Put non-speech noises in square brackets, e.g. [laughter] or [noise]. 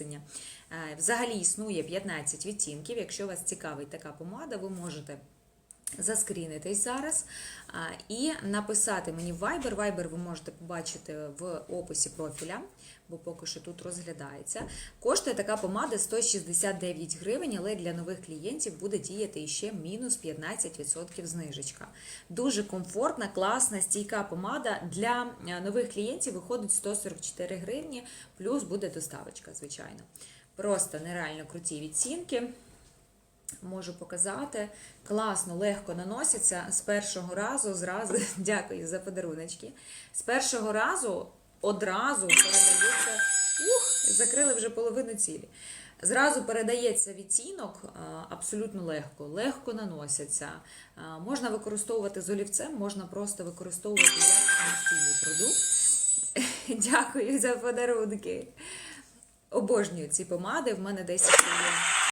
Е, Взагалі існує 15 відтінків. Якщо вас цікавить така помада, ви можете заскрінитись зараз і написати мені Viber. Viber ви можете побачити в описі профіля, бо поки що тут розглядається. Коштує така помада 169 гривень, але для нових клієнтів буде діяти ще мінус 15% знижечка. Дуже комфортна, класна, стійка помада. Для е, нових клієнтів виходить 144 гривні, плюс буде доставочка, звичайно. Просто нереально круті відцінки. Можу показати. Класно, легко наноситься з першого разу, зразу, [laughs] дякую за подаруночки. З першого разу одразу передається. Ух, закрили вже половину цілі. Зразу передається відтінок абсолютно легко, легко наносяться. Можна використовувати з олівцем, можна просто використовувати як самостійний продукт. [laughs] Дякую за подарунки. Обожнюю ці помади. В мене десь є